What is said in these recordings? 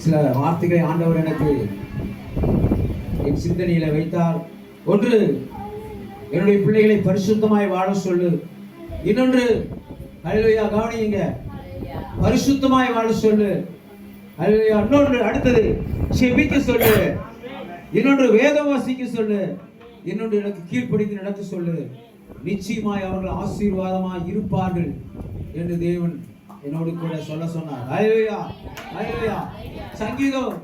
சில வார்த்தைகளை ஆண்டவர் எனக்கு என் சிந்தனையில வைத்தார். ஒன்று என்னுடைய பிள்ளைகளை பரிசுத்தமாய் வாழ சொல்லு. இன்னொன்று அல்லையா கவனியுங்க. பரிசுத்தமாய் வாழ சொல்லு. அல்லையா இன்னொன்று அடுத்தது செபிக்க சொல்லு. இன்னொன்று வேதம் வாசிக்க சொல்லு. இன்னொன்று எனக்கு கீழ்ப்படித்து நடத்த சொல்லு. நிச்சயமாய் அவர்கள் ஆசீர்வாதமாய் இருப்பார்கள் என்று தேவன் என்னோடு கூட சொல்ல சொன்னார். அல்லேலூயா அல்லேலூயா சங்கீதம்.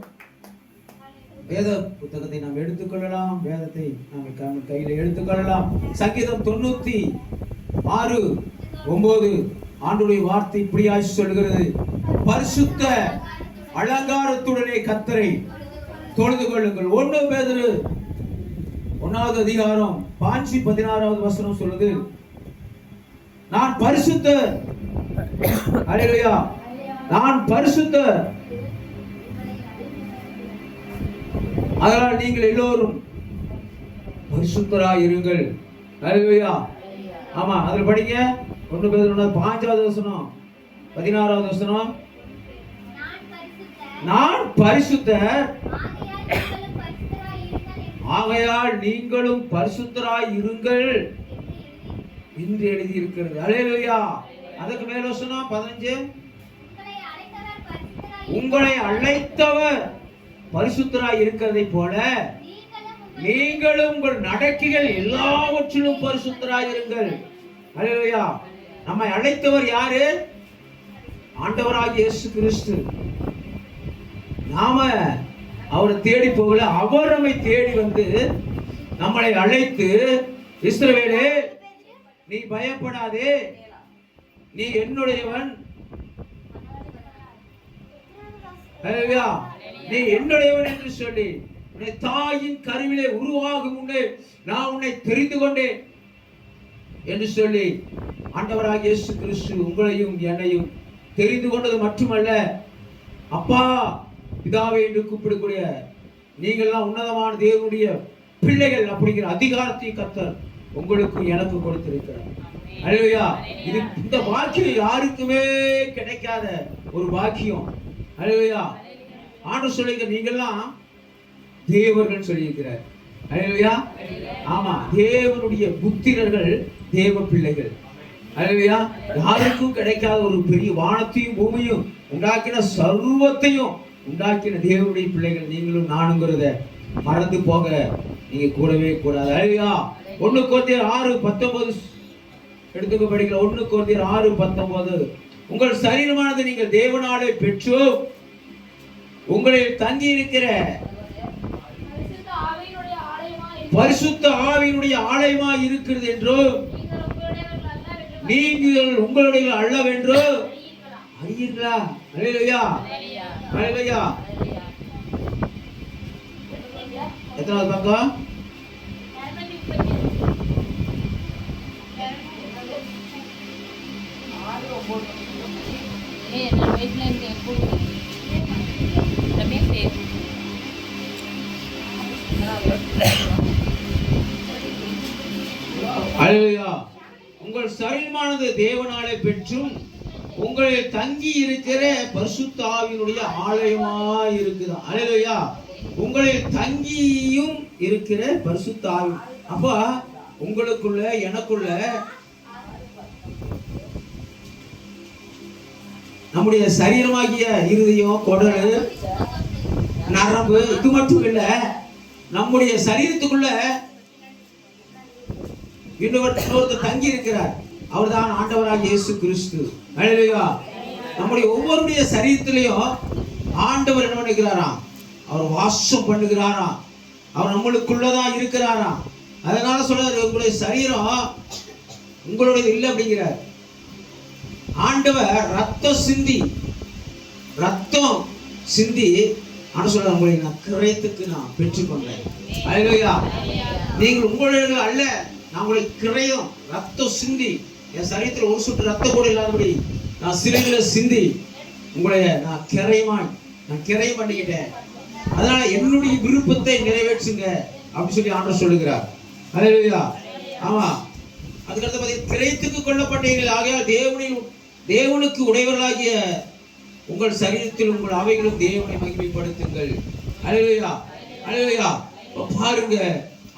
வேத புத்தகத்தை நாம் எடுத்துக்கொள்ளலாம். வேதத்தை நாம் கையில் எடுத்துக்கொள்ளலாம். சங்கீதம் தொண்ணூத்தி ஆறு ஒன்பது ஆண்டுடைய வார்த்தை இப்படியாய் சொல்கிறது. பரிசுத்த அலங்காரத்துடனே கத்தரை தொழுது கொள்ளுங்கள். ஒண்ணு பேதரு ஒன்னாவது அதிகாரம் பாஞ்சி பதினாறாவது வசனம் சொல்லுது. நான் பரிசுத்த அலையா நான் பரிசுத்த அதனால் நீங்கள் எல்லோரும் பரிசுத்தராய் இருங்கள். அலையா ஆமா அதில் படிங்க. ஒன்று பேர் பாஞ்சாவது வசனம் பதினாறாவது வசனம். நான் பரிசுத்தர் ஆகையால் நீங்களும் பரிசுத்தராய் இருங்கள். என்று எழுதியிருக்கிறது. இருக்கிறது அதுக்கு மேல வசனம் பதினஞ்சு. உங்களை அழைத்தவர் பரிசுத்தராய் இருக்கிறதை போல நீங்களும் உங்கள் நடக்கைகள் எல்லாவற்றிலும் பரிசுத்தராய் இருங்கள். அல்லேலூயா நம்மை அழைத்தவர் யாரு? ஆண்டவராகிய இயேசு கிறிஸ்து. நாம அவரை தேடி போகல அவர் நம்மை தேடி வந்து நம்மளை அழைத்து இஸ்ரவேலே நீ பயப்படாதே. நீ என்னுடையவன்? நீ என்னுடையவன் என்று சொல்லி உன்னை தாயின் கருவிலே உருவாகும் முன்னே நான் உன்னை தெரிந்து கொண்டேன் என்று சொல்லி ஆண்டவராக இயேசு கிறிஸ்து உங்களையும் என்னையும் தெரிந்து கொண்டது மட்டுமல்ல. அப்பா பிதாவை என்று கூப்பிடக்கூடிய நீங்கள்லாம் உன்னதமான தேவனுடைய பிள்ளைகள் அப்படிங்கிற அதிகாரத்தை கத்தர் உங்களுக்கு எனக்கு கொடுத்திருக்கிறார். அல்லையா இது இந்த பாக்கியம் யாருக்குமே கிடைக்காத ஒரு பாக்கியம். அழுவையா ஆண்டு சொல்லிங்க நீங்கெல்லாம் தேவர்கள் சொல்லியிருக்கிறார். அழுவையா ஆமா தேவனுடைய புத்திரர்கள் தேவ பிள்ளைகள். அழுவையா யாருக்கும் கிடைக்காத ஒரு பெரிய வானத்தையும் பூமியும் உண்டாக்கின சர்வத்தையும் உண்டாக்கின தேவனுடைய பிள்ளைகள் நீங்களும் நானுங்கிறத மறந்து போக நீங்க கூடவே கூடாது. அழுவையா ஒண்ணு கோத்தியர் ஆறு பத்தொன்பது எடுத்துக்க படிக்கிற ஒண்ணு கோத்தியர் ஆறு பத்தொன்பது. உங்கள் சரீரமானது நீங்கள் தேவனாலே பெற்று உங்களில் தங்கி இருக்கிற பரிசுத்த ஆவியினுடைய ஆலயமா இருக்கிறது என்றோ நீங்கள் உங்களுடைய அல்லவென்றோ அறியீர்களா? அல்லேலூயா அல்லேலூயா எத்தனாவது பக்கம்? அல்லேலூயா உங்கள் சரீரமானது தேவனாலே பெற்றும் உங்களில் தங்கி இருக்கிற பரிசுத்த ஆவியினுடைய ஆலயமா இருக்குதா. அல்லேலூயா உங்களில் தங்கியும் இருக்கிற பரிசுத்தாவி அப்ப உங்களுக்குள்ள எனக்குள்ள நம்முடைய சரீரமாகிய இருதயம் குடல் நரம்பு இது மட்டும் இல்லை நம்முடைய சரீரத்துக்குள்ள இன்னொரு இன்னொருத்தர் தங்கி இருக்கிறார். அவர்தான் ஆண்டவராகிய இயேசு கிறிஸ்து. அல்லேலூயா. நம்முடைய ஒவ்வொருடைய சரீரத்திலையும் ஆண்டவர் என்ன பண்ணுகிறாராம்? அவர் வாசம் பண்ணுகிறாராம். அவர் நம்மளுக்குள்ளதான் இருக்கிறாராம். அதனால சொல்றாரு உங்களுடைய சரீரம் உங்களுடைய இல்லை அப்படிங்கிறார். ஆண்டவர் ரத்தம் சிந்தி ரத்தம் சிந்தி ஆனா சொல்ற உங்களை நான் கிரயத்துக்கு நான் பெற்றுக்கொண்டேன். அல்லேலூயா நீங்கள் உங்களுடைய அல்ல நான் உங்களை கிரயம் ரத்தம் சிந்தி. என் சரீரத்தில் ஒரு சுற்று ரத்த கூட இல்லாதபடி நான் சிறுகளை சிந்தி. உங்களை நான் கிரயமாய் நான் கிரயம் பண்ணிக்கிட்டேன். அதனால என்னுடைய விருப்பத்தை நிறைவேற்றுங்க அப்படின்னு சொல்லி ஆண்டவர் சொல்லுகிறார். அலையா ஆமா. அதுக்கடுத்து பார்த்தீங்கன்னா கிரயத்துக்கு கொல்லப்பட்டீர்கள். ஆகையால் தேவனின் தேவனுக்கு உடையவர்களாகிய உங்கள் சரீரத்தில் உங்கள் அவைகளும் தேவனை மகிமைப்படுத்துங்கள். அழகையா அழகையா பாருங்க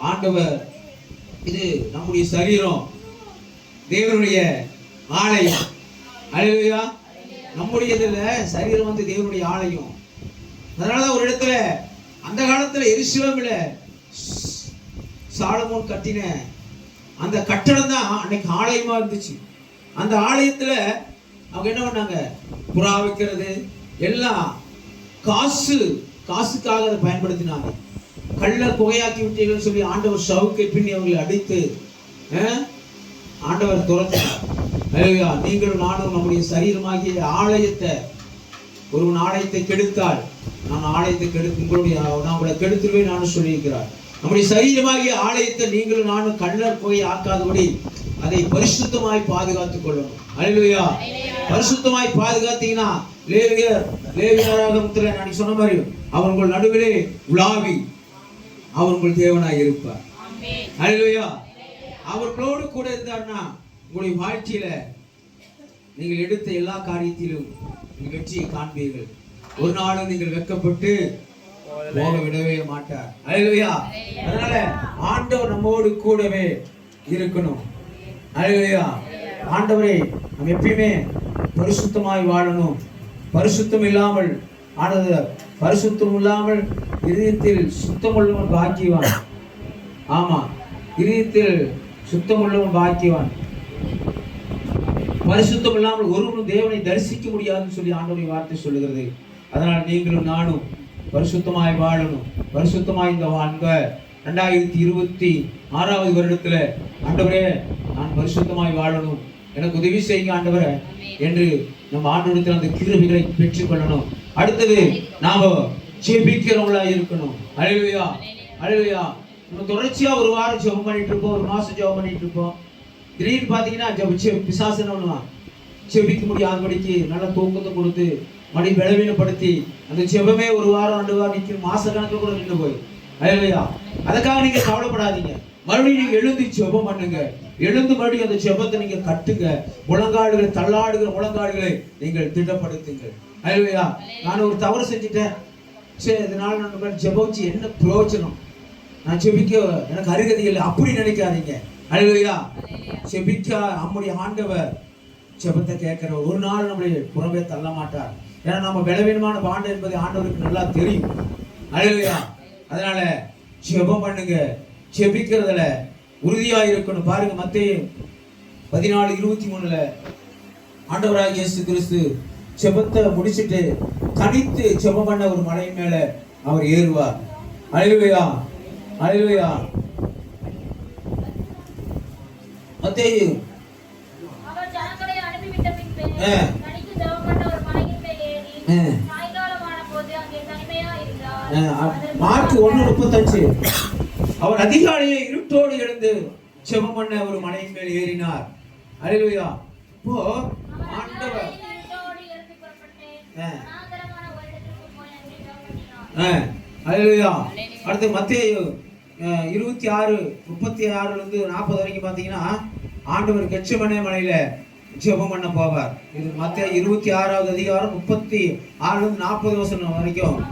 ஆண்டவர் இது நம்முடைய சரீரம் தேவனுடைய ஆலயம். அழகையா நம்முடைய இதில் சரீரம் வந்து தேவனுடைய ஆலயம். அதனால ஒரு இடத்துல அந்த காலத்துல எரிசிலமில் சாலமோன் கட்டின அந்த கட்டடம் தான் அன்னைக்கு ஆலயமாக இருந்துச்சு. அந்த ஆலயத்தில் அவங்க என்ன பண்ணாங்க? புறா வைக்கிறது எல்லாம் காசு காசுக்காக அதை பயன்படுத்தினாங்க. கள்ள குகையாக்கி விட்டீங்கன்னு சொல்லி ஆண்டவர் சவுக்கை பின்னி அவங்களை அடித்து ஆண்டவர் துரத்தினார். அல்லேலூயா. நீங்களும் நானும் நம்முடைய சரீரமாகிய ஆலயத்தை ஒருவன் ஆலயத்தை கெடுத்தால் நான் ஆலயத்தை கெடுத்து உங்களுடைய நான் உங்களை கெடுத்துருவேன் நானும் சொல்லியிருக்கிறார். நம்முடைய சரீரமாகிய ஆலயத்தை நீங்களும் நானும் கண்ணர் போய் ஆக்காதபடி அதை பரிசுத்தமாய் பாதுகாத்துக் கொள்ளணும். அல்லேலூயா பரிசுத்தமாய் பாதுகாத்தீங்கன்னா லேவியர் லேவியராகமத்துல நான் சொன்ன மாதிரி அவர் உங்கள் நடுவிலே உலாவி அவர் உங்கள் தேவனாய் இருப்பார். அல்லேலூயா அவர்களோடு கூட இருந்தார்னா உங்களுடைய வாழ்க்கையில நீங்கள் எடுத்த எல்லா காரியத்திலும் நீங்கள் வெற்றியை காண்பீர்கள். ஒரு நாளும் நீங்கள் வெட்கப்பட்டு போக விடவே மாட்டார். அல்லேலூயா அதனால ஆண்டவர் நம்மோடு கூடவே இருக்கணும். அழகையா ஆண்டவரே நம்ம எப்பயுமே பரிசுத்தமாய் வாழணும். பரிசுத்தம் இல்லாமல் ஆனது பரிசுத்தம் இல்லாமல் இதயத்தில் சுத்தமுள்ளவன் பாக்கியவான். ஆமா இதயத்தில் சுத்தமுள்ளவன் பாக்கியவான். பரிசுத்தம் இல்லாமல் ஒருவரும் தேவனை தரிசிக்க முடியாதுன்னு சொல்லி ஆண்டவருடைய வார்த்தை சொல்லுகிறது. அதனால் நீங்களும் நானும் பரிசுத்தமாய் வாழணும். பரிசுத்தமாய் இந்த வாழ்க. ரெண்டாயிரத்தி இருபத்தி ஆறாவது வருடத்துல ஆண்டவரே நான் பரிசுத்தமாய் வாழணும். எனக்கு உதவி செய்யுங்க ஆண்டவர என்று நம்ம ஆண்டோடத்தில் அந்த கிருபிகளை பெற்றுக்கொள்ளணும். அடுத்தது நாம ஜெபிக்கிறவங்களா இருக்கணும். அழுவையா அழுவையா நம்ம தொடர்ச்சியா ஒரு வாரம் ஜெபம் பண்ணிட்டு இருப்போம் ஒரு மாசம் ஜெபம் பண்ணிட்டு இருப்போம். திடீர்னு பாத்தீங்கன்னா ஜெப- செ- பிசாசு செபிக்க முடியாதபடிக்கு நல்ல தூக்கத்தை கொடுத்து மடி பலவீனப்படுத்தி அந்த ஜெபமே ஒரு வாரம் ரெண்டு வாரம் நிற்கும். மாச கணக்கில் கூட நின்று போய். அயலையா அதுக்காக நீங்க கவலைப்படாதீங்க. மறுபடியும் நீங்க எழுந்து ஜெபம் பண்ணுங்க. எழுந்து மறுபடியும் அந்த ஜெபத்தை நீங்க கட்டுங்க. முழங்காடுகளை தள்ளாடுகிற முழங்காடுகளை நீங்கள் திட்டப்படுத்துங்கள் அயலையா நான் ஒரு தவறு செஞ்சுட்டேன். சரி இதனால நான் ஜெபம் என்ன பிரயோஜனம்? நான் செபிக்க எனக்கு அருகதி இல்லை. அப்படி நினைக்காதீங்க. அழுவையா செபிக்க நம்முடைய ஆண்டவர் செபத்தை கேட்குற ஒரு நாள் நம்முடைய புறவே தள்ள மாட்டார். ஏன்னா நம்ம பலவீனமான பாண்டு என்பது ஆண்டவருக்கு நல்லா தெரியும். அழுவையா அதனால ஜெபம் பண்ணுங்க. செபிக்கிறதுல உறுதியா இருக்கணும். பாருங்க மத்தேயு பதினாலு இருபத்தி மூணுல ஆண்டவராகிய இயேசு கிறிஸ்து செபத்தை முடிச்சிட்டு தனித்து செபம் பண்ண ஒரு மலை மேல அவர் ஏறுவார். அழுவையா அழுவையா மத்தேயு. மார்க் ஒண்ணு முப்பத்தஞ்சு. அவர் அதிகாலையே கூட்டோடு எழுந்து செபம் பண்ண ஒரு மலையின் மேல் ஏறினார். அலையிலுயா. இப்போ ஆண்டவர். அதிகாலையில் அஹ் அடுத்து மத்திய இருபத்தி ஆறு முப்பத்தி ஆறுல இருந்து நாற்பது வரைக்கும் பார்த்தீங்கன்னா ஆண்டவர் கெச்சமனே மலையில ஜெபம் பண்ண போவார். இது மத்திய இருபத்தி ஆறாவது அதிகாரம் முப்பத்தி ஆறுல இருந்து நாற்பது வருஷம் வரைக்கும்.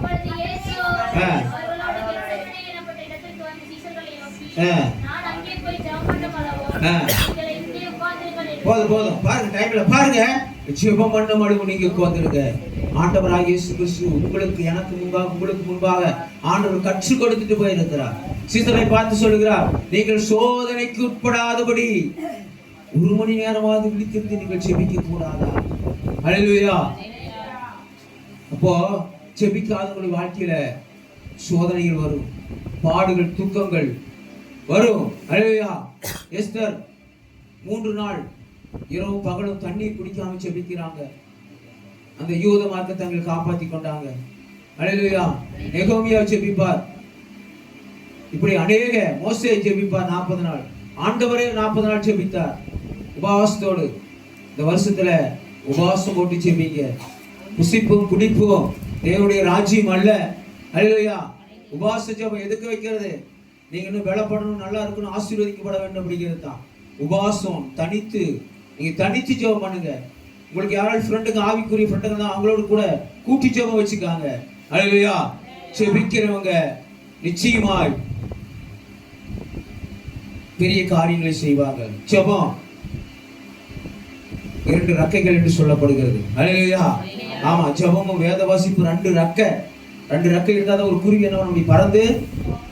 போதும் போதும் பாருங்க டைம்ல பாருங்க ஜெபம் பண்ண மடுவு நீங்க உட்கார்ந்துருங்க ஆண்டவராக இயேசு கிறிஸ்து உங்களுக்கு எனக்கு முன்பாக உங்களுக்கு முன்பாக ஆண்டவர் கற்றுக் கொடுத்துட்டு போயிருக்கிறார் சீசரை பார்த்து சொல்லுகிறார் நீங்கள் சோதனைக்கு உட்படாதபடி ஒரு மணி நேரமாவது விழித்திருந்து நீங்கள் செபிக்க கூடாதா அழலுயா அப்போ செபிக்காதவங்களுடைய வாழ்க்கையில சோதனைகள் வரும் பாடுகள் துக்கங்கள் வரும். அழகையா எஸ்டர் மூன்று நாள் இரவு பகலும் தண்ணீர் குடிக்காம செபிக்கிறாங்க அந்த யூத மார்க்கத்தை தங்கள் காப்பாத்தி கொண்டாங்க. அழகையா நெகோமியா செபிப்பார் இப்படி அநேக மோசையை ஜெபிப்பார் நாற்பது நாள். ஆண்டவரே நாற்பது நாள் ஜெபித்தார். உபவாசத்தோடு இந்த வருஷத்துல உபவாசம் போட்டு ஜெபிங்க. புசிப்பும் குடிப்பும் தேவனுடைய ராஜ்யம் அல்ல. அல்லையா உபவாச ஜெபம் எதுக்கு வைக்கிறது? நீங்க இன்னும் பண்ணணும் நல்லா இருக்கணும் ஆசீர்வதிக்கப்பட வேண்டும் அப்படிங்கிறது தான். உபாசம் தனித்து நீங்க தனித்து ஜெபம் பண்ணுங்க. உங்களுக்கு யாராவது ஃப்ரெண்டுங்க ஆவிக்குரிய ஃப்ரெண்டுங்க தான் அவங்களோட கூட கூட்டி ஜெபம் வச்சுக்காங்க. அல்லையா செபிக்கிறவங்க நிச்சயமாய் பெரிய காரியங்களை செய்வாங்க ஜெபம் இரண்டு ரக்கைகள் என்று சொல்லப்படுகிறது. அல்லையா ஆமா ஜெபமும் வேத வாசிப்பு ரெண்டு ரக்கை. ரெண்டு ரெக்கை இருந்தால் தான் ஒரு குருவி என்ன பண்ண பறந்து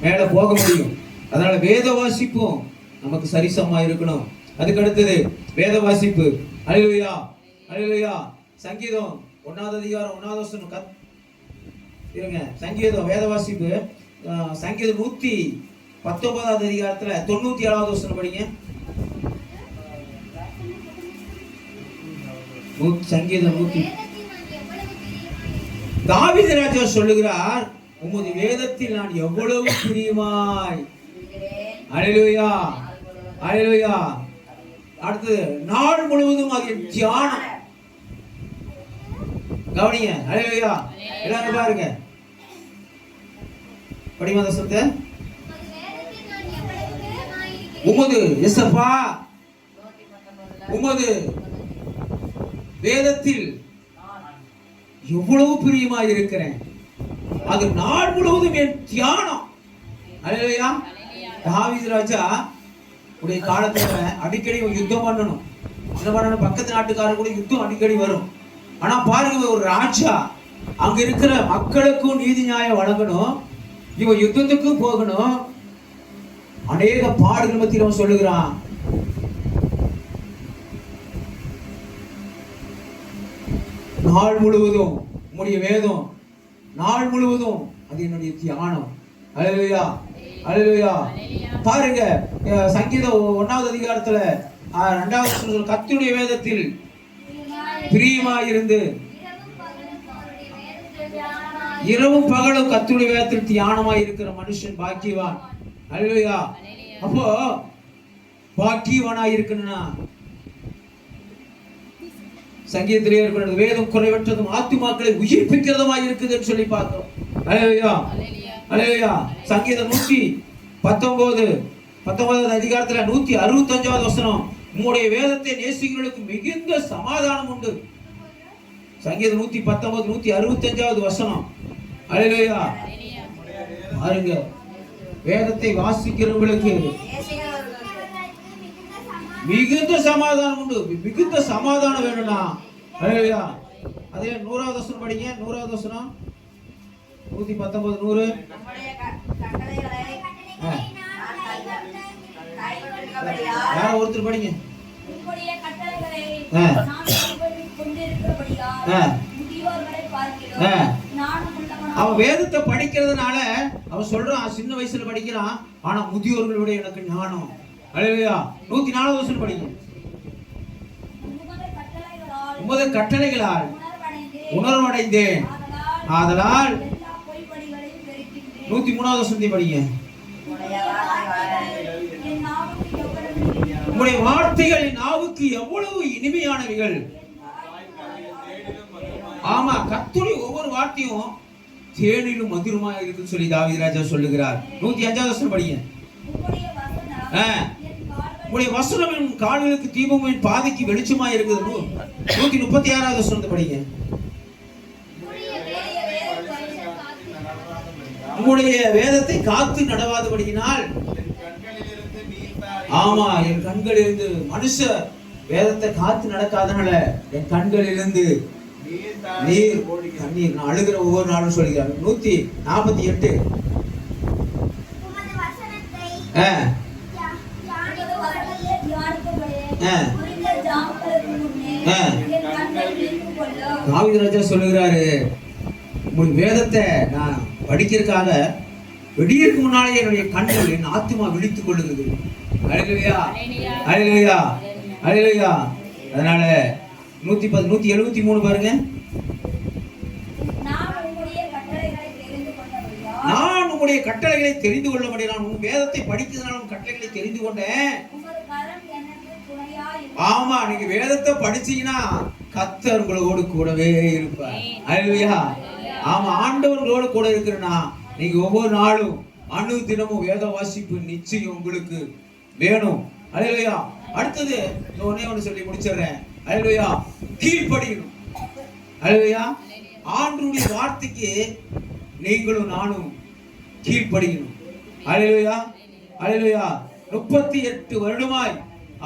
மேலே போக முடியும். அதனால வேத வாசிப்பும். நமக்கு சரிசமா இருக்கணும். அதுக்கு அடுத்தது வேத வாசிப்பு. அலையா அலையா சங்கீதம் ஒன்னாவது அதிகாரம் ஒன்னாவது கத் இருங்க. சங்கீதம் வேத வாசிப்பு. சங்கீதம் நூத்தி பத்தொன்பதாவது அதிகாரத்துல தொண்ணூத்தி ஏழாவது வருஷம் படிங்க. சங்கீதம் நூத்தி தாவித ராஜா சொல்லுகிறார் உமது வேதத்தில் நான் எவ்வளவு பிரியமாய். அலையா அலையா அடுத்தது நாள் முழுவதும் அது தியானம். கவனிங்க அலையா எல்லாரும் பாருங்க. படிமாத சத்த உமது எசப்பா. உமது வேதத்தில் எவ்வளவு பிரியமா இருக்கிறேன் அது நாள் முழுவதும் என் தியானம். அல்லையா தாவீது ராஜா உடைய காலத்துல அடிக்கடி யுத்தம் பண்ணணும். என்ன பண்ணணும்? பக்கத்து நாட்டுக்காரர் கூட யுத்தம் அடிக்கடி வரும். ஆனா பாருங்க ஒரு ராஜா அங்க இருக்கிற மக்களுக்கும் நீதி நியாயம் வழங்கணும். இவன் யுத்தத்துக்கும் போகணும். அநேக பாடுகள் மத்தியில் அவன் சொல்லுகிறான். நாள் முழுவதும் உம்முடைய வேதம் நாள் முழுவதும் அது என்னுடைய தியானம். அலையா அலையா பாருங்க அஹ் சங்கீதம் ஒன்னாவது அதிகாரத்துல ரெண்டாவது வசனத்துல, வேதத்தில் வேதத்தில் பிரியமாயிருந்து இரவும் பகலும் கத்துடைய வேதத்தில் தியானமாய் இருக்கிற மனுஷன் பாக்கியவான். அலையா அப்போ பாக்கியவானா இருக்கணும்னா சங்கீதத்திலே இருக்கிறது வேதம் குறைவற்றதும் ஆத்துமாக்களை உயிர்ப்பிக்கிறதுமாய் இருக்குதுன்னு சொல்லி பார்த்தோம். அலையா அலையா சங்கீதம் நூற்றி பத்தொன்பது பத்தொன்பதாவது அதிகாரத்துல நூத்தி அறுபத்தஞ்சாவது வசனம். உம்முடைய வேதத்தை நேசிக்கிறவர்களுக்கு மிகுந்த சமாதானம் உண்டு. சங்கீதம் நூத்தி பத்தொன்பது நூத்தி அறுபத்தஞ்சாவது வசனம். அலையா பாருங்க. வேதத்தை வாசிக்கிறவங்களுக்கு மிகுந்த சமாதானம் உண்டு. மிகுந்த சமாதானம் வேணும்னா. அதே நூறாவது வசனம் படிங்க. நூறாவது வசனம். நூத்தி பத்தொன்பது நூறு. யாரோ ஒருத்தர் படிங்க. அவன் வேதத்தை படிக்கிறதுனால அவன் சொல்றான் சின்ன வயசுல படிக்கிறான் ஆனா முதியோர்களோட எனக்கு ஞானம். ஹalleluya நூத்தி நாலாவது வசனம் படிங்க. உமது கட்டளைகளால் உணர்வடைந்தேன். ஆதலால் நூத்தி மூணாவது வசனத்தை படிங்க. உங்களுடைய வார்த்தைகள் என் நாவுக்கு எவ்வளவு இனிமையானவைகள். ஆமா கத்துடைய ஒவ்வொரு வார்த்தையும் தேனிலும் மதுரமா இருக்குன்னு சொல்லி தாவிதராஜா சொல்லுகிறார். நூத்தி அஞ்சாவது வசனம் படிங்க. உம்முடைய வசனம் ஆ. என் கால்கள் உங்களுடைய வசனம் என் கால்களுக்கு என் பாதைக்கு வெளிச்சமா இருக்குது நூத்தி முப்பத்தி ஆறாவது வசனத்தை படிங்க. உங்களுடைய வேதத்தை காத்து நடவாதபடியினால் ஆமா என் கண்களிலிருந்து மனுஷ வேதத்தை காத்து நடக்காதனால என் கண்களிலிருந்து நீர் கண்ணீர். நான் அழுகிற ஒவ்வொரு நாளும் சொல்கிறார் நூத்தி நாற்பத்தி எட்டு. உமது வசனத்தை ஆ, உமது வசனத்தை தியானிக்கும்படி ஆ. குறித்த ஜாமங்களுக்கு முன்னே ஆ. என் கண்கள் விழித்துக் கொள்ளும். தாவீது ராஜா சொல்லுகிறாரு உங்கள் வேதத்தை நான் படிக்கிறதுக்காக வெடியிருக்கு முன்னாலே என்னுடைய கண்கள் என் ஆத்துமா விழித்துக் கொள்ளுகிறது. அழலையா அழலையா அழலையா அதனால நூத்தி பத்து நூத்தி எழுபத்தி மூணு பாருங்க. நான் நான் உங்களுடைய கட்டளைகளை தெரிந்து கொள்ள முடியும் நான் உன் வேதத்தை படிக்கிறதுனால உன் கட்டளைகளை தெரிந்து கொண்டேன். ஆமா நீங்க வேதத்தை படிச்சீங்கன்னா கத்தர் உங்களோடு கூடவே இருப்பார். அல்லையா ஆமா ஆண்டவர் கூட இருக்கிறனா நீங்க ஒவ்வொரு நாளும் அணு தினமும் வேத வாசிப்பு நிச்சயம் உங்களுக்கு வேணும். அல்லையா அடுத்தது உடனே ஒண்ணு சொல்லி முடிச்சிடுறேன். அல்லேலூயா கீழ்ப்படியணும். அல்லேலூயா ஆண்டுடைய வார்த்தைக்கு நீங்களும் நானும் கீழ்ப்படியணும். அல்லேலூயா அல்லேலூயா முப்பத்தி எட்டு வருடமாய்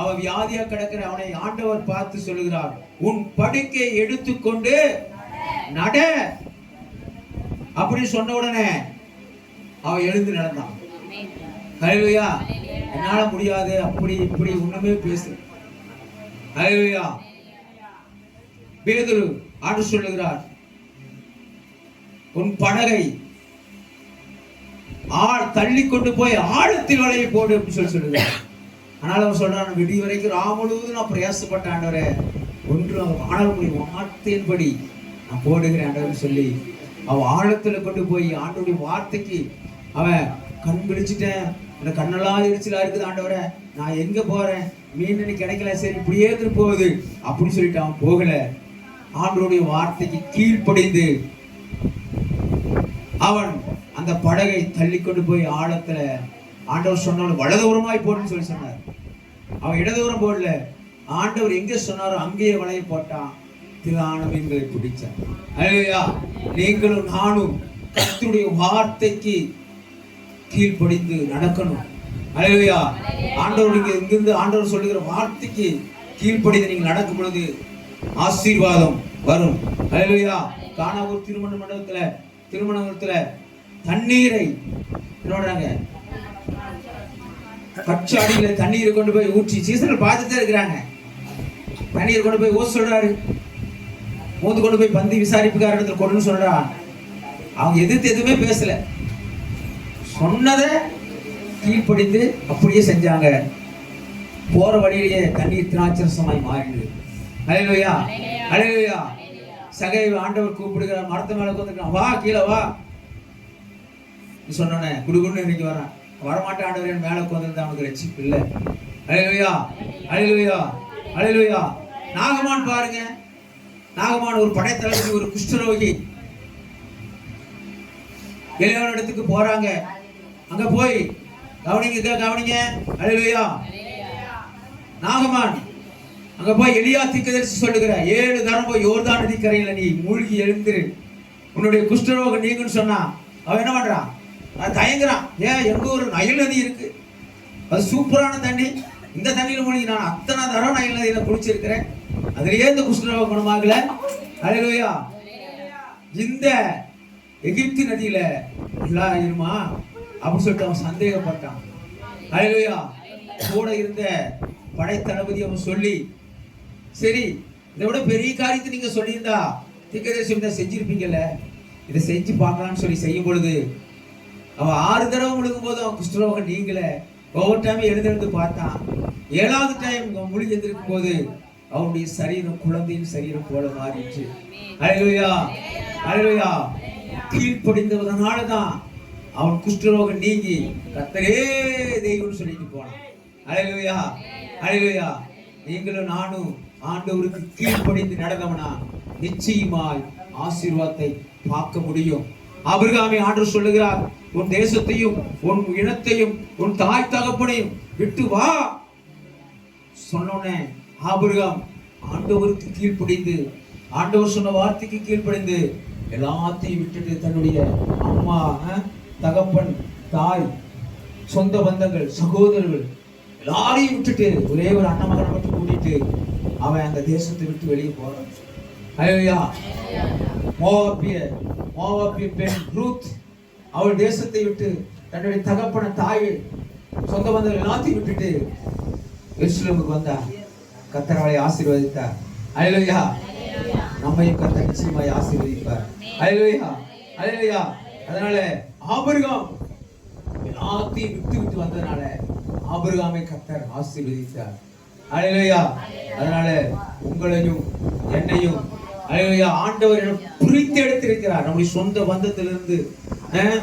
அவ வியாதியா கிடக்கிற அவனை ஆண்டவர் பார்த்து சொல்லுகிறார் உன் படுக்கை எடுத்துக்கொண்டு நட. அப்படி சொன்ன உடனே அவன் எழுந்து நடந்தான். ஹalleluya. என்னால முடியாது அப்படி இப்படி ஒண்ணுமே பேசு ஹalleluya. பேதுரு ஆண்டு சொல்லுகிறார் உன் படகை ஆள் தள்ளி கொண்டு போய் ஆழத்தில் வளைய போடு அப்படின்னு சொல்லி சொல்லுகிறார். ஆனால் அவன் சொல்றான் விடிய வரைக்கும் ரா முழுவதும் நான் பிரயாசப்பட்ட ஆண்டவரே ஒன்று ஆனால் உடைய வார்த்தையின்படி நான் போடுகிறேன் ஆண்டவர்னு சொல்லி அவன் ஆழத்துல கொண்டு போய் ஆண்டோடைய வார்த்தைக்கு அவன் கண் பிடிச்சிட்டேன் இந்த கண்ணெல்லாம் எரிச்சலா இருக்குது ஆண்டவரே நான் எங்க போறேன்? மீன் கிடைக்கல சரி இப்படியே இருந்து போகுது. அப்படின்னு சொல்லிட்டு அவன் போகல. ஆண்டோடைய வார்த்தைக்கு கீழ்ப்படைந்து அவன் அந்த படகை தள்ளி கொண்டு போய் ஆழத்துல ஆண்டவர் சொன்னாலும் வலதுபுறமாய் போடுன்னு சொல்லி சொன்னார். அவன் இடதூரம் போடல. ஆண்டவர் எங்க சொன்னாரோ அங்கேயே வலையை போட்டான். திலான மீன்களை பிடிச்சான். அல்லையா நீங்களும் நானும் கத்துடைய வார்த்தைக்கு கீழ்ப்படிந்து நடக்கணும். அல்லையா நீங்க இங்கிருந்து ஆண்டவர் சொல்லுகிற வார்த்தைக்கு கீழ்ப்படிந்து நீங்கள் நடக்கும் பொழுது ஆசீர்வாதம் வரும். அல்லையா காணாவூர் திருமண மண்டபத்தில் திருமண தண்ணீரை என்ன பச்சை அடியில தண்ணீரை கொண்டு போய் ஊற்றி சீசனில் பார்த்துட்டே இருக்கிறாங்க. தண்ணீர் கொண்டு போய் ஊச சொல்றாரு. மூந்து கொண்டு போய் பந்தி விசாரிப்புக்கார இடத்துல கொடுன்னு சொல்றா. அவங்க எதிர்த்து எதுவுமே பேசல. சொன்னதை கீழ்ப்படிந்து அப்படியே செஞ்சாங்க. போற வழியிலேயே தண்ணீர் திராட்சரசமாய் மாறிடுது அலையிலையா அலையிலையா. சகை ஆண்டவர் கூப்பிடுகிற மரத்து மேல வந்துருக்கான் வா கீழே வா. நீ சொன்னோன்னே குடுகுன்னு இன்னைக்கு வரேன் வரமாட்டேன் ஆண்டவர் என் மேலே உட்காந்துருந்தா அவனுக்கு ரட்சிப்பு இல்லை. அழிலுயா அழிலுயா அழிலுயா நாகமான் பாருங்க. நாகமான் ஒரு படைத்தளபதி ஒரு குஷ்டரோகி. எளியவன் இடத்துக்கு போறாங்க. அங்க போய் கவனிங்க கவனிங்க. அழிலுயா நாகமான். அங்க போய் எலியா திக்கதரிசி சொல்லுகிற ஏழு தரம் போய் யோர்தான் நதிக்கரையில் கரையில நீ மூழ்கி எழுந்துரு. உன்னுடைய குஷ்டரோகம் நீங்கன்னு சொன்னா அவன் என்ன பண்றான்? அவன் தயங்குறான். ஏன் எங்க ஊர் நயல் நதி இருக்கு? அது சூப்பரான தண்ணி. இந்த தண்ணியில் மூழ்கி நான் அத்தனை தரம் நயல் நதியில குளிச்சிருக்கிறேன். அதுலயே இந்த குஷ்டரோகம் குணமாகல. அலையிலோயா. இந்த எகிப்து நதியில எல்லாம் இருமா? அப்படின்னு சொல்லிட்டு அவன் சந்தேகப்பட்டான். அலையிலோயா. கூட இருந்த படைத்தளபதி அவன் சொல்லி சரி இதை விட பெரிய காரியத்தை நீங்க சொல்லியிருந்தா திக்கதேசம் செஞ்சிருப்பீங்கல்ல. இதை செஞ்சு பார்க்கலாம்னு சொல்லி செய்யும் பொழுது அவன் ஆறு தடவை முழுகும் போது அவன் குஷ்டரோகம் நீங்கள ஒவ்வொரு டைம் எழுந்தெழுந்து பார்த்தான் ஏழாவது டைம் அவன் முழுகி எழுந்திருக்கும் போது அவனுடைய சரீரம் குழந்தையின் சரீரம் போல மாறிடுச்சு. அழகுயா அழகுயா கீழ்ப்படிந்ததுனால தான் அவன் குஷ்டரோகம் நீங்கி கத்தரே தெய்வம்னு சொல்லிட்டு போனான். அழகுயா அழகுயா நீங்களும் நானும் ஆண்டவருக்கு கீழ்ப்படிந்து நடந்தவனா நிச்சயமாய் ஆசீர்வாதத்தை பார்க்க முடியும். ஆபிரகாமை ஆண்டு சொல்லுகிறார் உன் தேசத்தையும் உன் இனத்தையும் உன் தாய் தகப்பனையும் விட்டு வா. சொன்னோன்னே ஆபிரகாம் ஆண்டவருக்கு கீழ்ப்படிந்து ஆண்டவர் சொன்ன வார்த்தைக்கு கீழ்ப்படிந்து எல்லாத்தையும் விட்டுட்டு தன்னுடைய அம்மா தகப்பன் தாய் சொந்த பந்தங்கள் சகோதரர்கள் எல்லாரையும் விட்டுட்டு ஒரே ஒரு அண்ணன் மகனை மட்டும் கூட்டிட்டு அவன் அந்த தேசத்தை விட்டு வெளியே போறான். ஐயா மோவாப்பிய மோவாப்பிய பெண் ரூத் அவள் தேசத்தை விட்டு தன்னுடைய தகப்பன தாயை சொந்த பந்தங்கள் எல்லாத்தையும் விட்டுட்டு எருசலேமுக்கு வந்தா கத்தர் அவளை ஆசீர்வதித்தார். அலையா நம்மையும் கத்தர் நிச்சயமாய் ஆசீர்வதிப்பார். அலையா அலையா அதனால ஆபருகம் எல்லாத்தையும் விட்டு விட்டு வந்ததுனால ஆபிரகாமை கத்தர் ஆசீர்வதித்தார். அலையா அதனால உங்களையும் என்னையும் அலையா ஆண்டவர் புரித்து பிரித்து எடுத்திருக்கிறார் நம்முடைய சொந்த பந்தத்திலிருந்து அஹ்,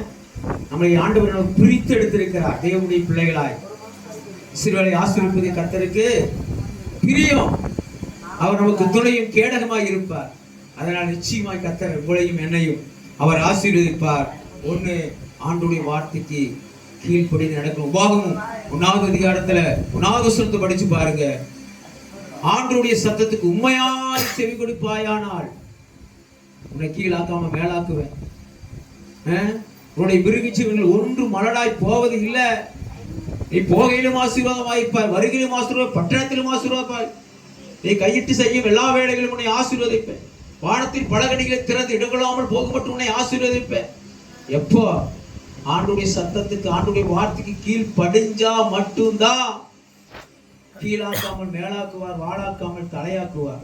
நம்மளை ஆண்டவர் பிரித்து எடுத்திருக்கிறார். தேவனுடைய பிள்ளைகளாய். சிறுவரை ஆசிரிப்பது கத்தருக்கு பிரியம் அவர் நமக்கு துணையும் கேடகமாய் இருப்பார். அதனால் நிச்சயமாய் கத்தர் உங்களையும் என்னையும் அவர் ஆசீர்வதிப்பார். ஒன்று ஆண்டுடைய வார்த்தைக்கு கீழ்ப்படி நடக்கும் உபாகமும் ஒன்னாவது அதிகாரத்துல ஒன்னாவது வசனத்தை படிச்சு பாருங்க. ஆண்டுடைய சத்தத்துக்கு உண்மையாய் செவி கொடுப்பாயானால் உன்னை கீழாக்காம மேலாக்குவேன். உன்னுடைய மிருகிச்சவங்கள் ஒன்று மலடாய் போவது இல்லை. நீ போகையிலும் ஆசீர்வாதமாயிருப்பாய் வருகையிலும் ஆசீர்வாத பட்டணத்திலும் ஆசீர்வாதமாய். நீ கையிட்டு செய்யும் எல்லா வேலைகளும் உன்னை ஆசீர்வதிப்பேன். வானத்தின் பலகணிகளை திறந்து இடங்கொள்ளாமல் போகப்பட்டு உன்னை ஆசீர்வதிப்பேன். எப்போ? ஆண்டுடைய சத்தத்துக்கு ஆண்டுடைய வார்த்தைக்கு கீழ் படிஞ்சா மட்டும்தான் கீழாக்காமல் மேலாக்குவார் வாழாக்காமல் தலையாக்குவார்.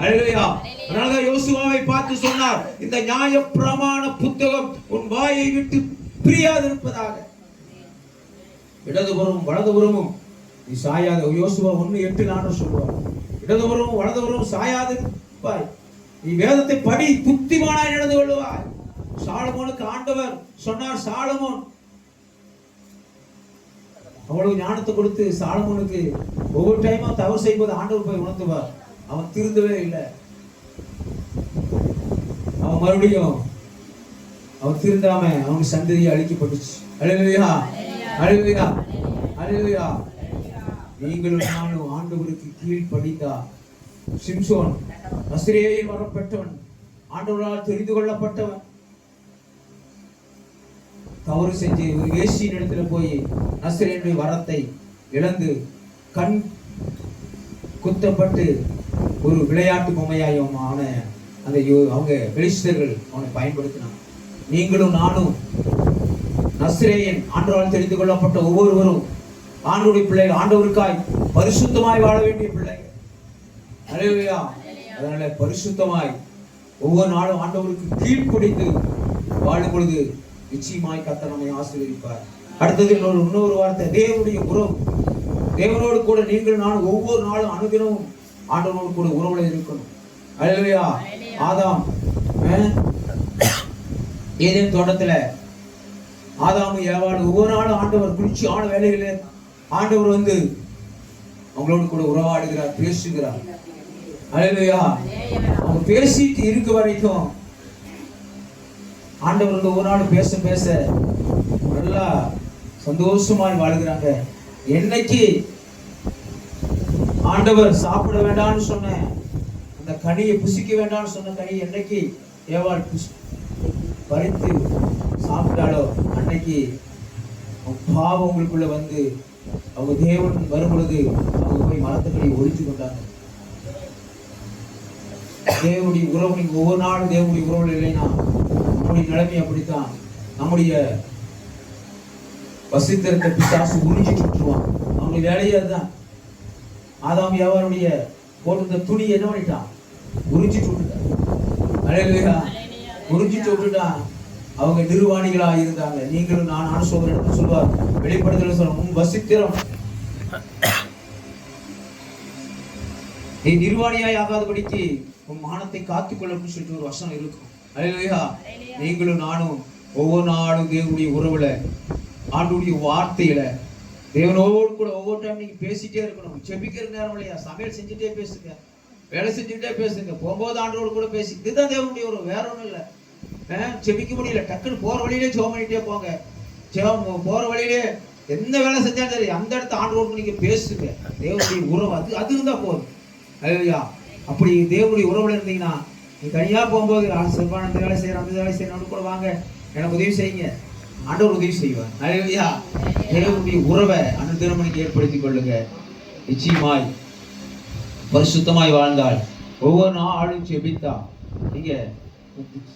அல்லேலூயா அதனாலதான் யோசுவாவை பார்த்து சொன்னார் இந்த நியாய பிரமாண புத்தகம் உன் வாயை விட்டு பிரியாதிருப்பதாக. இடதுபுறமும் வலதுபுறமும் நீ சாயாத யோசுவா ஒண்ணு எட்டு நானும் சொல்லுவார். இடதுபுறமும் வலதுபுறமும் சாயாது இருப்பாய் நீ வேதத்தை படி புத்திமானாய் நடந்து கொள்ளுவாய். சாலமோனுக்கு ஆண்டவர் சொன்னார் சாலமோன் அவ்வளவு ஞானத்தை கொடுத்து சாலமோனுக்கு ஒவ்வொரு டைமா தவறு செய்யும்போது ஆண்டவர் போய் உணர்த்துவார். அவன் திருந்தவே இல்லை. அவன் மறுபடியும் அவன் திருந்தாம அவன் சந்ததி அழிக்கப்பட்டுச்சு. அழுவையா அழுவையா அழுவையா நீங்களும் நானும் ஆண்டவருக்கு கீழ் படித்தா சிம்சோன் நசிரேயில் வரப்பட்டவன் ஆண்டவரால் தெரிந்து கொள்ளப்பட்டவன். தவறு செஞ்சு ஒரு வேசியின் இடத்துல போய் நசிரேனுடைய வரத்தை இழந்து கண் குத்தப்பட்டு ஒரு விளையாட்டு பொம்மையாயும் அவனை அந்த யோ- அவங்க பெலிஸ்தர்கள் அவனை பயன்படுத்தினான் நீங்களும் நானும் நஸ்ரேயன் ஆண்டவரால் தெரிந்து கொள்ளப்பட்ட ஒவ்வொருவரும் ஆண்டவருடைய பிள்ளைகள் ஆண்டவருக்காய் பரிசுத்தமாய் வாழ வேண்டிய பிள்ளைகள். அல்லேலூயா அதனால பரிசுத்தமாய் ஒவ்வொரு நாளும் ஆண்டவருக்கு கீழ்ப்பிடித்து வாழும் பொழுது நிச்சயமாய் கத்த நம்மை ஆசீர்வதிப்பார். அடுத்தது இன்னொரு இன்னொரு வார்த்தை தேவனுடைய உறவு. தேவனோடு கூட நீங்கள் நான் ஒவ்வொரு நாளும் அனுதினமும் ஆண்டவனோடு கூட உறவுல இருக்கணும். அல்லேலூயா ஆதாம் ஏதேன் தோட்டத்துல ஆதாமு ஏவாள் ஒவ்வொரு நாளும் ஆண்டவர் குளிர்ச்சியான வேலைகளிலே ஆண்டவர் வந்து அவங்களோடு கூட உறவாடுகிறார் பேசுகிறார். அல்லேலூயா அவங்க பேசிட்டு இருக்க வரைக்கும் ஆண்டவர் வந்து ஒவ்வொரு நாளும் பேச பேச நல்லா சந்தோஷமாய் வாழுகிறாங்க. என்னைக்கு ஆண்டவர் சாப்பிட வேண்டாம்னு சொன்ன அந்த கனியை புசிக்க வேண்டாம்னு சொன்ன கனி என்னைக்கு ஏவாள் பறித்து சாப்பிட்டாலோ அன்னைக்கு பாவம் உங்களுக்குள்ள வந்து அவங்க தேவன் வரும் பொழுது அவங்க போய் மரத்துக்களை ஒழித்து கொண்டாங்க. தேவனுடைய உறவு நீங்க ஒவ்வொரு நாளும் தேவனுடைய உறவு இல்லைன்னா நம்முடைய நிலைமை அப்படித்தான். நம்முடைய வசித்திருக்க பிசாசு உறிஞ்சிட்டு விட்டுருவான் அவங்களுடைய வேலையே அதுதான். ஆதாம் வியாபாருடைய போட்டிருந்த துணி என்ன பண்ணிட்டான் உறிஞ்சிட்டு விட்டுட்டான் அழகுயா உறிஞ்சிட்டு விட்டுட்டான் அவங்க நிர்வாணிகளா இருந்தாங்க. நீங்களும் நான் அனுசோதர இடத்துல சொல்வார் வெளிப்படுத்தல சொல்ல முன் வசித்திரம். நீ நிர்வாணியாய் ஆகாதபடிக்கு உன் மானத்தை காத்துக்கொள்ளணும்னு சொல்லிட்டு ஒரு வசனம் இருக்கும். அழகா நீங்களும் நானும் ஒவ்வொரு நாளும் தேவனுடைய உறவுல ஆண்டுடைய வார்த்தையில தேவனோடு கூட ஒவ்வொரு டைம் நீங்க பேசிட்டே இருக்கணும். செபிக்கிற நேரம் இல்லையா? சமையல் செஞ்சுட்டே பேசுங்க. வேலை செஞ்சுட்டே பேசுங்க. போகும்போது ஆண்டோடு கூட பேசி இதுதான் தேவனுடைய ஒரு வேற ஒன்றும் இல்லை. செபிக்க முடியல. டக்குன்னு போற வழியிலே ஜெபம் பண்ணிட்டே போங்க. ஜெபம் போற வழியிலே எந்த வேலை செஞ்சாலும் சரி அந்த இடத்த ஆண்டோடு நீங்க பேசுங்க. தேவனுடைய உறவு அது அது இருந்தா போதும். ஐயா அப்படி தேவனுடைய உறவுல இருந்தீங்கன்னா நீ தனியா போகும்போது சிறப்பான இந்த வேலை செய்யறேன் அந்த வேலை செய்யறேன் கூட வாங்க. எனக்கு உதவி செய்யுங்க. ஆண்டவர் உதவி செய்வார். ஐயா தேவனுடைய உறவை அனுதினம் நீங்க ஏற்படுத்திக் கொள்ளுங்க. நிச்சயமாய் பரிசுத்தமாய் வாழ்ந்தால் ஒவ்வொரு நாளும் செபித்தா நீங்க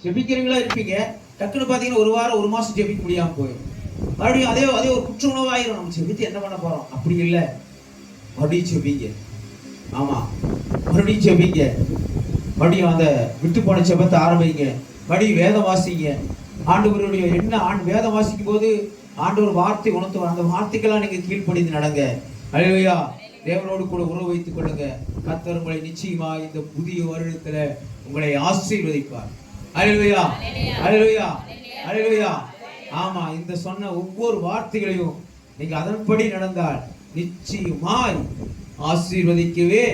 செபிக்கிறீங்களா இருப்பீங்க? டக்குன்னு பாத்தீங்கன்னா ஒரு வாரம் ஒரு மாசம் ஜெபிக்க முடியாம போயிடும். மறுபடியும் அதே அதே ஒரு குற்ற உணவாயிரும். நம்ம செபித்து என்ன பண்ண போறோம்? அப்படி இல்லை. மறுபடியும் செபிங்க ஆமா. மறுபடியும் செபிங்க மறுபடியும் அந்த விட்டு போன செபத்தை ஆரம்பிங்க. மறுபடியும் வேதம் வாசிங்க. ஆண்டவருடைய என்ன ஆண் வேதம் வாசிக்கும் போது ஆண்டவர் வார்த்தை உணர்த்துவார். அந்த வார்த்தைக்கெல்லாம் நீங்க கீழ்ப்படிந்து நடங்க. அழுவையா தேவனோடு கூட உறவு வைத்துக் கொள்ளுங்க. கத்தர் உங்களை நிச்சயமா இந்த புதிய வருடத்துல உங்களை ஆசீர்வதிப்பார். அழுவையா அழுவையா அழுவையா ஆமா இந்த சொன்ன ஒவ்வொரு வார்த்தைகளையும் நீங்க அதன்படி நடந்தால் நிச்சயமாய் ஆசீர்வதிக்கவே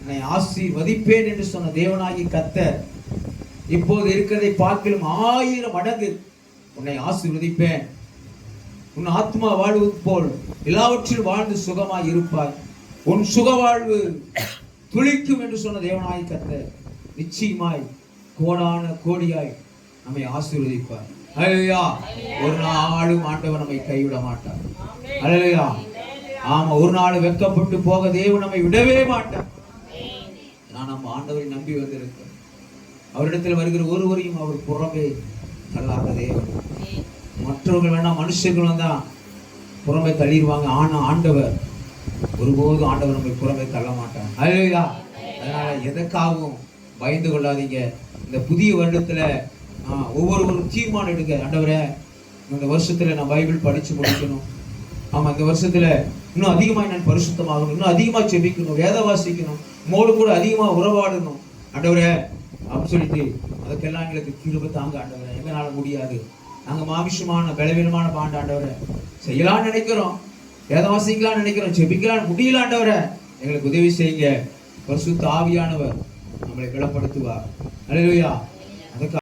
என்னை ஆசீர்வதிப்பேன் என்று சொன்ன தேவனாகி கத்தர் இப்போது இருக்கிறதை பார்க்கலும் ஆயிரம் மடங்கு உன்னை ஆசீர்வதிப்பேன். உன் ஆத்மா வாழ்வது போல் எல்லாவற்றிலும் வாழ்ந்து சுகமாய் இருப்பாய். உன் சுக வாழ்வு துளிக்கும் என்று சொன்ன தேவனாய் கத்த நிச்சயமாய் கோடான கோடியாய் நம்மை ஆசீர்வதிப்பார். அல்லேலூயா ஒரு நாளும் ஆண்டவர் நம்மை கைவிட மாட்டார். அல்லேலூயா ஆமா ஒரு நாள் வெக்கப்பட்டு போக தேவன் நம்மை விடவே மாட்டார். நான் நம்ம ஆண்டவரை நம்பி வந்திருக்கேன் அவரிடத்தில் வருகிற ஒருவரையும் அவர் புறமே தள்ளாத. தேவன் மற்றவர்கள் வேணா மனுஷர்கள் வந்தா புறமே தள்ளிடுவாங்க ஆனா ஆண்டவர் ஒருபோதும் ஆண்டவர் நம்மை புறமே தள்ள மாட்டார். அல்லேலூயா அதனால எதற்காகவும் பயந்து கொள்ளாதீங்க. இந்த புதிய வருடத்துல ஒவ்வொருவரும் தீர்மானம் எடுங்க. ஆண்டவரே இந்த வருஷத்துல நான் பைபிள் படிச்சு முடிக்கணும். ஆமா இந்த வருஷத்துல இன்னும் அதிகமாக நான் பரிசுத்தமாகணும். இன்னும் அதிகமா செபிக்கணும் வேத வாசிக்கணும் உங்களோடு கூட அதிகமா உறவாடணும். ஆண்டவரே அப்படின்னு சொல்லிட்டு அதுக்கெல்லாம் எங்களுக்கு கிருபை தாங்க ஆண்டவரை. எங்களால முடியாது. நாங்க மாமிஷமான பலவீனமான பாண்டாண்டவரை செய்யலாம்னு நினைக்கிறோம். வேதவாசிக்கலாம்னு நினைக்கிறோம். செபிக்கலாம் முடியலாண்டவரை எங்களுக்கு உதவி செய்யுங்க. பரிசுத்த ஆவியானவர் நம்மளை பலப்படுத்துவார் அல்லேலூயா அதுக்கு